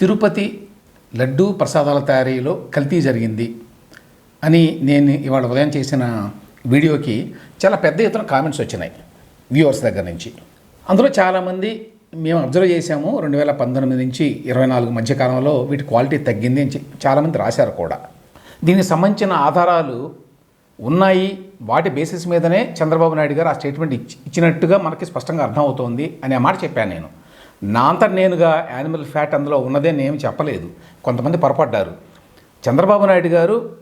తిరుపతి లడ్డూ ప్రసాదాల తయారీలో కల్తీ జరిగింది అని నేను ఇవాళ ఉదయం చేసిన వీడియోకి చాలా పెద్ద ఎత్తున కామెంట్స్ వచ్చినాయి వ్యూవర్స్ దగ్గర నుంచి. అందులో చాలామంది మేము అబ్జర్వ్ చేసాము రెండు వేల పంతొమ్మిది నుంచి ఇరవై నాలుగు మధ్య కాలంలో వీటి క్వాలిటీ తగ్గింది అని చాలామంది రాశారు కూడా. దీనికి సంబంధించిన ఆధారాలు ఉన్నాయి వాటి బేసిస్ మీదనే చంద్రబాబు నాయుడు గారు ఆ స్టేట్మెంట్ ఇచ్చి ఇచ్చినట్టుగా మనకి స్పష్టంగా అర్థమవుతోంది అనే మాట చెప్పాను నేను. నా అంతట నేనుగా యానిమల్ ఫ్యాట్ అందులో ఉన్నదే నేను చెప్పలేదు. కొంతమంది పొరపడ్డారు. చంద్రబాబు నాయుడు గారు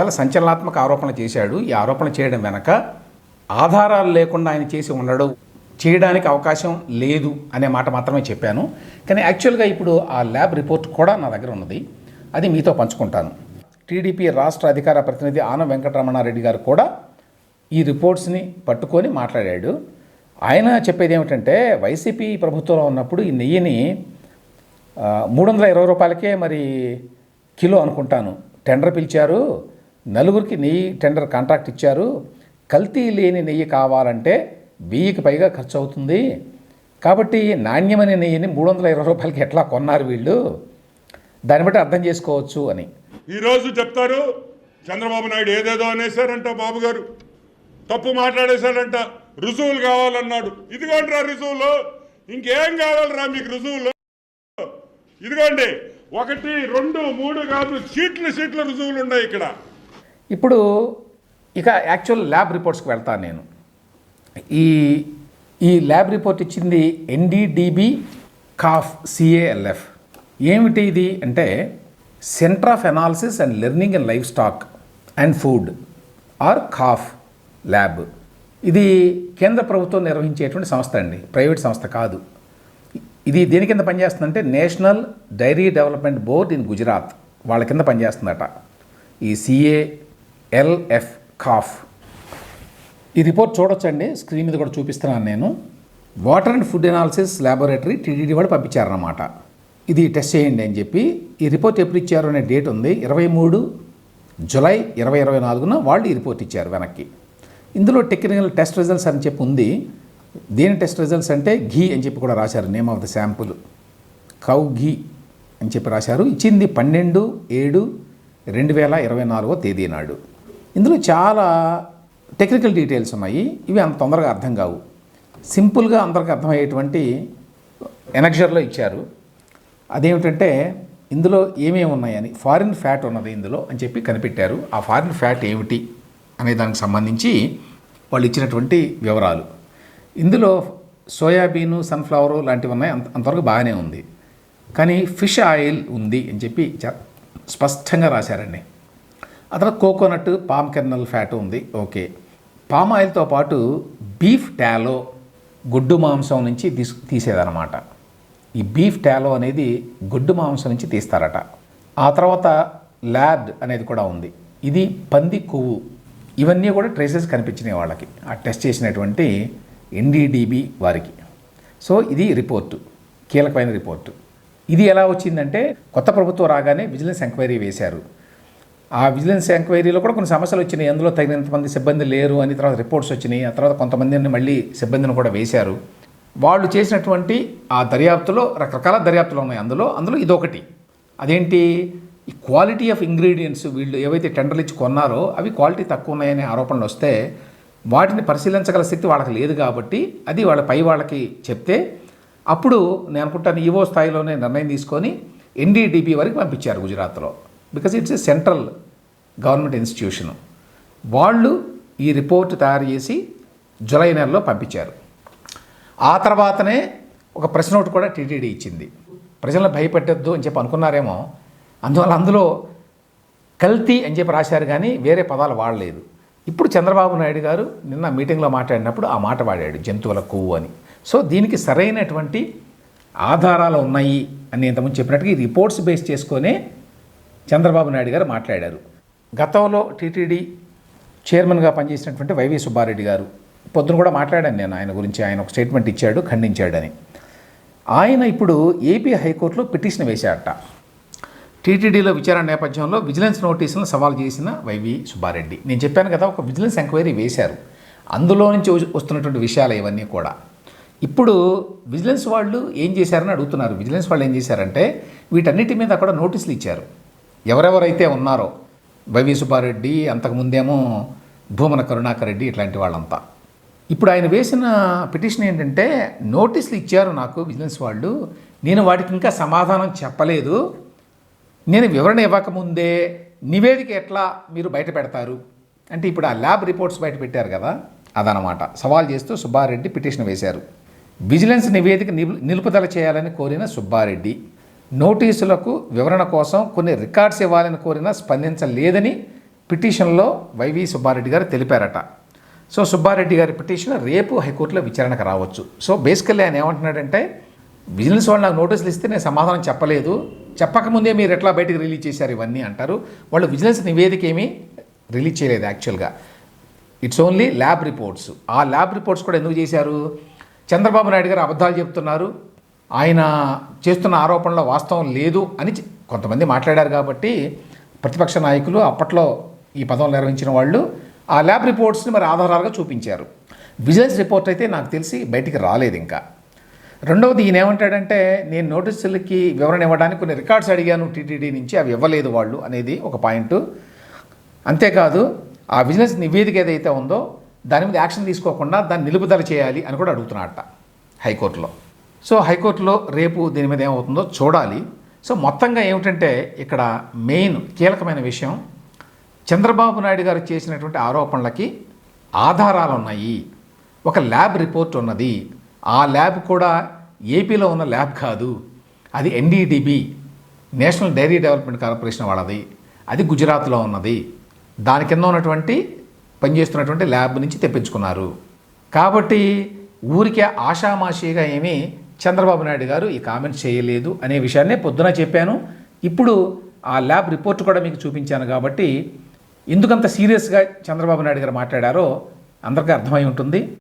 చాలా సంచలనాత్మక ఆరోపణ చేశాడు. ఈ ఆరోపణ చేయడం వెనక ఆధారాలు లేకుండా ఆయన చేసి ఉండడం చేయడానికి అవకాశం లేదు అనే మాట మాత్రమే చెప్పాను. కానీ యాక్చువల్గా ఇప్పుడు ఆ ల్యాబ్ రిపోర్ట్ కూడా నా దగ్గర ఉన్నది. అది మీతో పంచుకుంటాను. టీడీపీ రాష్ట్ర అధికార ప్రతినిధి ఆనం వెంకటరమణారెడ్డి గారు కూడా ఈ రిపోర్ట్స్ని పట్టుకొని మాట్లాడాడు. ఆయన చెప్పేది ఏమిటంటే వైసీపీ ప్రభుత్వంలో ఉన్నప్పుడు ఈ నెయ్యిని మూడు వందల ఇరవై రూపాయలకే మరి కిలో అనుకుంటాను. టెండర్ పిలిచారు. నలుగురికి నెయ్యి టెండర్ కాంట్రాక్ట్ ఇచ్చారు. కల్తీ లేని నెయ్యి కావాలంటే వెయ్యికి పైగా ఖర్చు అవుతుంది కాబట్టి నాణ్యమైన నెయ్యిని మూడు వందల ఇరవై రూపాయలకి ఎట్లా కొన్నారు వీళ్ళు? దాన్ని బట్టి అర్థం చేసుకోవచ్చు అని. ఈరోజు చెప్తారు చంద్రబాబు నాయుడు ఏదేదో అనేశారంట బాబు గారు తప్పు మాట్లాడేశారంట రుజువులు కావాలన్నాడు. ఇదిగోండి రా రుజువులు. ఇంకేం కావాలరా మీకు రుజువులు? ఇదిగోండి. ఒకటి రెండు మూడు కాదు సీట్ల సీట్ల రుజువులు ఉన్నాయి ఇక్కడ. ఇప్పుడు ఇక యాక్చువల్ ల్యాబ్ రిపోర్ట్స్కి వెళ్తాను నేను. ఈ ఈ ల్యాబ్ రిపోర్ట్ ఇచ్చింది ఎన్డీడిబి కాఫ్ సిఏఎల్ఎఫ్ ఏమిటి ఇది? అంటే centre of analysis and learning and livestock and food or cough lab ఇది కేంద్ర ప్రభుత్వం నిర్వహించేటువంటి సంస్థ అండి. ప్రైవేట్ సంస్థ కాదు. ఇది దేని కింద పనిచేస్తుందంటే national dairy development board in Gujarat వాళ్ళ కింద పనిచేస్తుందట. ఈ సిఏ ఎల్ఎఫ్ కాఫ్. ఈ రిపోర్ట్ చూడొచ్చండి. స్క్రీన్ మీద కూడా చూపిస్తున్నాను నేను. Water and food analysis laboratory TDD వాళ్ళు పంపించారన్నమాట. ఇది టెస్ట్ చేయండి అని చెప్పి. ఈ రిపోర్ట్ ఎప్పుడు ఇచ్చారు అనే డేట్ ఉంది. ఇరవై మూడు జులై ఇరవై ఇరవై నాలుగున వాళ్ళు ఈ రిపోర్ట్ ఇచ్చారు వెనక్కి. ఇందులో టెక్నికల్ టెస్ట్ రిజల్ట్స్ అని చెప్పి ఉంది. దేని టెస్ట్ రిజల్ట్స్ అంటే ఘీ అని చెప్పి కూడా రాశారు name of the sample cow ghee అని చెప్పి రాశారు. ఇచ్చింది పన్నెండు ఏడు రెండు వేల ఇరవై నాలుగో తేదీ నాడు. ఇందులో చాలా టెక్నికల్ డీటెయిల్స్ ఉన్నాయి. ఇవి అంత తొందరగా అర్థం కావు. సింపుల్గా అందరికి అర్థమయ్యేటువంటి ఎనక్షర్లో ఇచ్చారు. అదేమిటంటే ఇందులో ఏమేమి ఉన్నాయని ఫారిన్ ఫ్యాట్ ఉన్నది ఇందులో అని చెప్పి కనిపెట్టారు. ఆ ఫారిన్ ఫ్యాట్ ఏమిటి? అనే దానికి సంబంధించి వాళ్ళు ఇచ్చినటువంటి వివరాలు. ఇందులో సోయాబీను సన్ఫ్లవరు లాంటివి ఉన్నాయి. అంత అంతవరకు బాగానే ఉంది. కానీ ఫిష్ ఆయిల్ ఉంది అని చెప్పి చ- స్పష్టంగా రాశారండి. ఆ తర్వాత కోకోనట్ పామ్ కెర్నల్ ఫ్యాట్ ఉంది. ఓకే. పామ్ ఆయిల్తో పాటు బీఫ్ టాలో గుడ్డు మాంసం నుంచి తీసు తీసేదన్నమాట. ఈ బీఫ్ టాలో అనేది గుడ్డు మాంసం నుంచి తీస్తారట. ఆ తర్వాత ల్యాడ్ అనేది కూడా ఉంది. ఇది పంది కొవ్వు. ఇవన్నీ కూడా ట్రేసెస్ కనిపించినాయి వాళ్ళకి. ఆ టెస్ట్ చేసినటువంటి ఎన్డీడీబీ వారికి. సో ఇది రిపోర్టు కీలకమైన రిపోర్టు ఇది ఎలా వచ్చిందంటే కొత్త ప్రభుత్వం రాగానే విజిలెన్స్ ఎంక్వైరీ వేశారు. ఆ విజిలెన్స్ ఎంక్వైరీలో కూడా కొన్ని సమస్యలు వచ్చినాయి. అందులో తగినంత మంది సిబ్బంది లేరు అని తర్వాత రిపోర్ట్స్ వచ్చినాయి. ఆ తర్వాత కొంతమందిని మళ్ళీ సిబ్బందిని కూడా వేశారు. వాళ్ళు చేసినటువంటి ఆ దర్యాప్తులో రకరకాల దర్యాప్తులు ఉన్నాయి అందులో. అందులో ఇదొకటి. అదేంటి? ఈ క్వాలిటీ ఆఫ్ ఇంగ్రీడియంట్స్ వీళ్ళు ఏవైతే టెండర్లు ఇచ్చి కొన్నారో అవి క్వాలిటీ తక్కువ ఉన్నాయనే ఆరోపణలు వస్తే వాటిని పరిశీలించగల శక్తి వాళ్ళకి లేదు కాబట్టి అది వాళ్ళ పై వాళ్ళకి చెప్తే అప్పుడు నేను అనుకుంటాను ఈవో స్థాయిలోనే నిర్ణయం తీసుకొని ఎన్డీడీపీ వరకు పంపించారు గుజరాత్లో. Because it's a central government institution వాళ్ళు ఈ రిపోర్ట్ తయారు చేసి జూలై నెలలో పంపించారు. ఆ తర్వాతనే ఒక ప్రెస్ నోట్ కూడా టీటీడీ ఇచ్చింది. ప్రజలను భయపెట్టద్దు అని చెప్పి అనుకున్నారేమో అందువల్ల అందులో కల్తీ అని చెప్పి రాశారు కానీ వేరే పదాలు వాడలేదు. ఇప్పుడు చంద్రబాబు నాయుడు గారు నిన్న మీటింగ్లో మాట్లాడినప్పుడు ఆ మాట వాడాడు జంతువుల కొవ్వు అని. సో దీనికి సరైనటువంటి ఆధారాలు ఉన్నాయి అని ఇంతకుముందు చెప్పినట్టుగా ఈ రిపోర్ట్స్ బేస్ చేసుకొనే చంద్రబాబు నాయుడు గారు మాట్లాడారు. గతంలో టీటీడీ చైర్మన్గా పనిచేసినటువంటి వైవి సుబ్బారెడ్డి గారు పొద్దున కూడా మాట్లాడాను నేను ఆయన గురించి. ఆయన ఒక స్టేట్మెంట్ ఇచ్చాడు ఖండించాడని. ఆయన ఇప్పుడు ఏపీ హైకోర్టులో పిటిషన్ వేశాడట టీటీడీలో విచారణ నేపథ్యంలో విజిలెన్స్ నోటీసులను సవాల్ చేసిన వైవి సుబ్బారెడ్డి. నేను చెప్పాను కదా ఒక విజిలెన్స్ ఎంక్వైరీ వేశారు. అందులో నుంచి వస్తున్నటువంటి విషయాలు ఇవన్నీ కూడా. ఇప్పుడు విజిలెన్స్ వాళ్ళు ఏం చేశారని అడుగుతున్నారు. విజిలెన్స్ వాళ్ళు ఏం చేశారంటే వీటన్నిటి మీద కూడా నోటీసులు ఇచ్చారు. ఎవరెవరైతే ఉన్నారో వైవి సుబ్బారెడ్డి అంతకుముందేమో భూమన కరుణాకర్ రెడ్డి ఇట్లాంటి వాళ్ళంతా. ఇప్పుడు ఆయన వేసిన పిటిషన్ ఏంటంటే నోటీసులు ఇచ్చారు నాకు విజిలెన్స్ వాళ్ళు. నేను వాటికి ఇంకా సమాధానం చెప్పలేదు. నేను వివరణ ఇవ్వకముందే నివేదిక ఎట్లా మీరు బయట పెడతారు? అంటే ఇప్పుడు ఆ ల్యాబ్ రిపోర్ట్స్ బయట పెట్టారు కదా అదనమాట సవాల్ చేస్తూ సుబ్బారెడ్డి పిటిషన్ వేశారు. విజిలెన్స్ నివేదిక నిలుపుదల చేయాలని కోరిన సుబ్బారెడ్డి నోటీసులకు వివరణ కోసం కొన్ని రికార్డ్స్ ఇవ్వాలని కోరినా స్పందించలేదని పిటిషన్లో వైవి సుబ్బారెడ్డి గారు తెలిపారట. సో సుబ్బారెడ్డి గారి పిటిషన్ రేపు హైకోర్టులో విచారణకు రావచ్చు. సో బేసికల్లీ ఆయన ఏమంటున్నాడంటే బిజినెస్ వాళ్ళు నాకు నోటీసులు ఇస్తే నేను సమాధానం చెప్పలేదు. చెప్పకముందే మీరు ఎట్లా బయటకు రిలీజ్ చేశారు ఇవన్నీ అంటారు. వాళ్ళు విజిలెన్స్ నివేదిక ఏమీ రిలీజ్ చేయలేదు యాక్చువల్గా. ఇట్స్ ఓన్లీ ల్యాబ్ రిపోర్ట్స్ ఆ ల్యాబ్ రిపోర్ట్స్ కూడా ఎందుకు చేశారు? చంద్రబాబు నాయుడు గారు అబద్ధాలు చెప్తున్నారు. ఆయన చేస్తున్న ఆరోపణలో వాస్తవం లేదు అని కొంతమంది మాట్లాడారు కాబట్టి ప్రతిపక్ష నాయకులు అప్పట్లో ఈ పదం నిర్వహించిన వాళ్ళు ఆ ల్యాబ్ రిపోర్ట్స్ని మరి ఆధారాలుగా చూపించారు. విజిలెన్స్ రిపోర్ట్ అయితే నాకు తెలిసి బయటికి రాలేదు ఇంకా. రెండవది ఈయన ఏమంటాడంటే నేను నోటీసులకి వివరణ ఇవ్వడానికి కొన్ని రికార్డ్స్ అడిగాను టీటీడీ నుంచి అవి ఇవ్వలేదు వాళ్ళు అనేది ఒక పాయింట్. అంతేకాదు ఆ బిజినెస్ నివేదిక ఏదైతే ఉందో దాని మీద యాక్షన్ తీసుకోకుండా దాన్ని నిలుపుదల చేయాలి అని కూడా అడుగుతున్నాడట హైకోర్టులో. సో హైకోర్టులో రేపు దీని మీద ఏమవుతుందో చూడాలి. సో మొత్తంగా ఏమిటంటే ఇక్కడ మెయిన్ కీలకమైన విషయం చంద్రబాబు నాయుడు గారు చేసినటువంటి ఆరోపణలకి ఆధారాలు ఉన్నాయి ఒక ల్యాబ్ రిపోర్ట్ ఉన్నది. ఆ ల్యాబ్ కూడా ఏపీలో ఉన్న ల్యాబ్ కాదు. అది NDDB national dairy development corporation వాళ్ళది. అది గుజరాత్లో ఉన్నది. దాని కింద ఉన్నటువంటి పనిచేస్తున్నటువంటి ల్యాబ్ నుంచి తెప్పించుకున్నారు. కాబట్టి ఊరికే ఆషామాషిగా ఏమీ చంద్రబాబు నాయుడు గారు ఈ కామెంట్స్ చేయలేదు అనే విషయాన్నే పొద్దున చెప్పాను. ఇప్పుడు ఆ ల్యాబ్ రిపోర్ట్ కూడా మీకు చూపించాను కాబట్టి ఎందుకంత సీరియస్గా చంద్రబాబు నాయుడు గారు మాట్లాడారో అందరికీ అర్థమై ఉంటుంది.